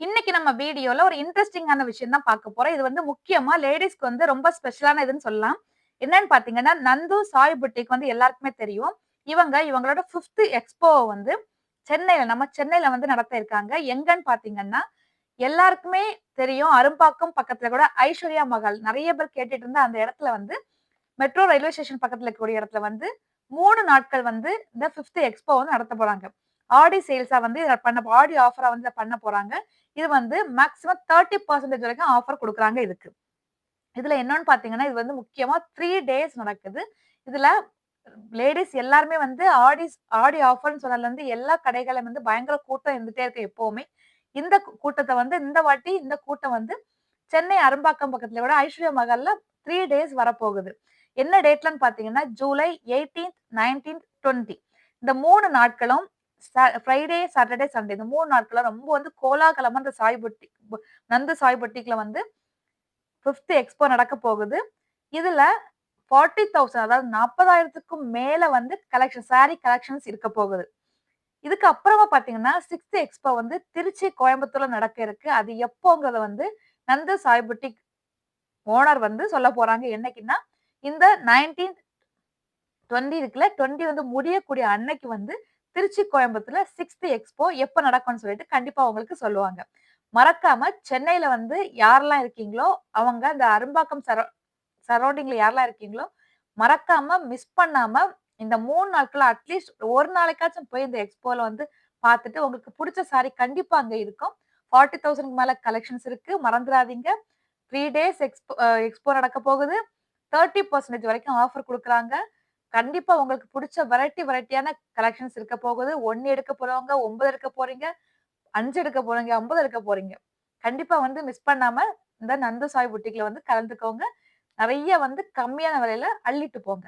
இன்னைக்கு நம்ம வீடியோல ஒரு இன்ட்ரெஸ்டிங்கான விஷயம் தான் பார்க்க போறோம். இது வந்து முக்கியமா லேடிஸ்க்கு வந்து ரொம்ப ஸ்பெஷலான இதுன்னு சொல்லலாம். என்னன்னு பாத்தீங்கன்னா நந்து சாய் புட்டிக் வந்து எல்லாருக்குமே தெரியும். இவங்க இவங்களோட ஃபிஃப்த் எக்ஸ்போ வந்து சென்னையில நம்ம சென்னையில வந்து நடத்த இருக்காங்க. எங்கன்னு பாத்தீங்கன்னா எல்லாருக்குமே தெரியும். அரும்பாக்கம் பக்கத்துல கூட ஐஸ்வர்யா மகள் நிறைய பேர் கேட்டுட்டு இருந்த அந்த இடத்துல வந்து மெட்ரோ ரயில்வே ஸ்டேஷன் பக்கத்துல இருக்கக்கூடிய இடத்துல வந்து மூணு நாட்கள் வந்து இந்த ஃபிஃப்த் எக்ஸ்போ வந்து நடத்த போறாங்க. ஆடி சேல்ஸாக வந்து இதை பண்ண ஆடி ஆஃபராக வந்து இதை பண்ண போகிறாங்க இது வந்து மேக்ஸிமம் தேர்ட்டி பர்சன்டேஜ் வரைக்கும் ஆஃபர் கொடுக்குறாங்க இதுக்கு. இதில் என்னன்னு பார்த்தீங்கன்னா இது வந்து முக்கியமாக த்ரீ டேஸ் நடக்குது. இதில் லேடிஸ் எல்லாருமே வந்து ஆடி ஆடி ஆஃபர்னு சொன்னதுலேருந்து எல்லா கடைகளும் வந்து பயங்கர கூட்டம் இருந்துகிட்டே இருக்கு எப்போவுமே. இந்த கூட்டத்தை வந்து இந்த வாட்டி இந்த கூட்டம் வந்து சென்னை அரும்பாக்கம் பக்கத்துல விட ஐஸ்வர்யா மகல்ல த்ரீ டேஸ் வரப்போகுது. என்ன டேட்லன்னு பாத்தீங்கன்னா ஜூலை எயிட்டீன்த் நைன்டீன்த் டுவெண்ட்டி இந்த மூணு நாட்களும் ஃப்ரைடே சாட்டர்டே சண்டே இந்த மூணு நாட்களும் ரொம்ப வந்து கோலாகலமா இந்த சாய் பொட்டி பு- நந்து சாய் வந்து ஃபிஃப்த் எக்ஸ்போ நடக்க போகுது. இதுல ஃபார்ட்டி தௌசண்ட் அதாவது நாற்பதாயிரத்துக்கும் மேல வந்து கலெக்ஷன் சாரி கலெக்ஷன்ஸ் இருக்க போகுது. இதுக்கு அப்புறமா பாத்தீங்கன்னா சிக்ஸ்த் எக்ஸ்போ வந்து திருச்சி கோயம்புத்தூர்ல நடக்க இருக்கு. அது எப்போங்கிறத வந்து நந்து சாய்பட்டிக் ஓனர் வந்து சொல்ல போறாங்க. என்னைக்குன்னா இந்த நைன்டீன் டுவெண்ட்டி இருக்குல்ல டுவெண்ட்டி வந்து முடியக்கூடிய அன்னைக்கு வந்து திருச்சி கோயம்புத்தூர்ல சிக்ஸ்த் எக்ஸ்போ எப்போ நடக்கும்னு சொல்லிட்டு கண்டிப்பா உங்களுக்கு சொல்லுவாங்க. மறக்காம சென்னையில வந்து யாரெல்லாம் இருக்கீங்களோ அவங்க அந்த அரும்பாக்கம் சரௌ சரௌண்டிங்ல யாரெல்லாம் இருக்கீங்களோ மறக்காம மிஸ் பண்ணாம இந்த மூணு நாட்கள் அட்லீஸ்ட் ஒரு நாளைக்காச்சும் போய் இந்த எக்ஸ்போல வந்து பார்த்துட்டு உங்களுக்கு பிடிச்ச சாரி கண்டிப்பா அங்க இருக்கும். ஃபார்ட்டி தௌசண்ட்க்கு மேல கலெக்ஷன்ஸ் இருக்கு. மறந்துடாதீங்க. த்ரீ டேஸ் எக்ஸ்போ எக்ஸ்போ நடக்க போகுது. தேர்ட்டி பர்சன்டேஜ் வரைக்கும் ஆஃபர் கொடுக்குறாங்க. கண்டிப்பா உங்களுக்கு பிடிச்ச வெரைட்டி வெரைட்டியான கலெக்ஷன்ஸ் இருக்க போகுது. ஒன்னு எடுக்க போறவங்க ஒன்பது எடுக்க போறீங்க அஞ்சு எடுக்க போறீங்க ஐம்பது எடுக்க போறீங்க. கண்டிப்பா வந்து மிஸ் பண்ணாம இந்த நந்து சாய் புட்டிக்ல வந்து கலந்துக்கோங்க. நிறைய வந்து கம்மியான விலையில அள்ளிட்டு போங்க.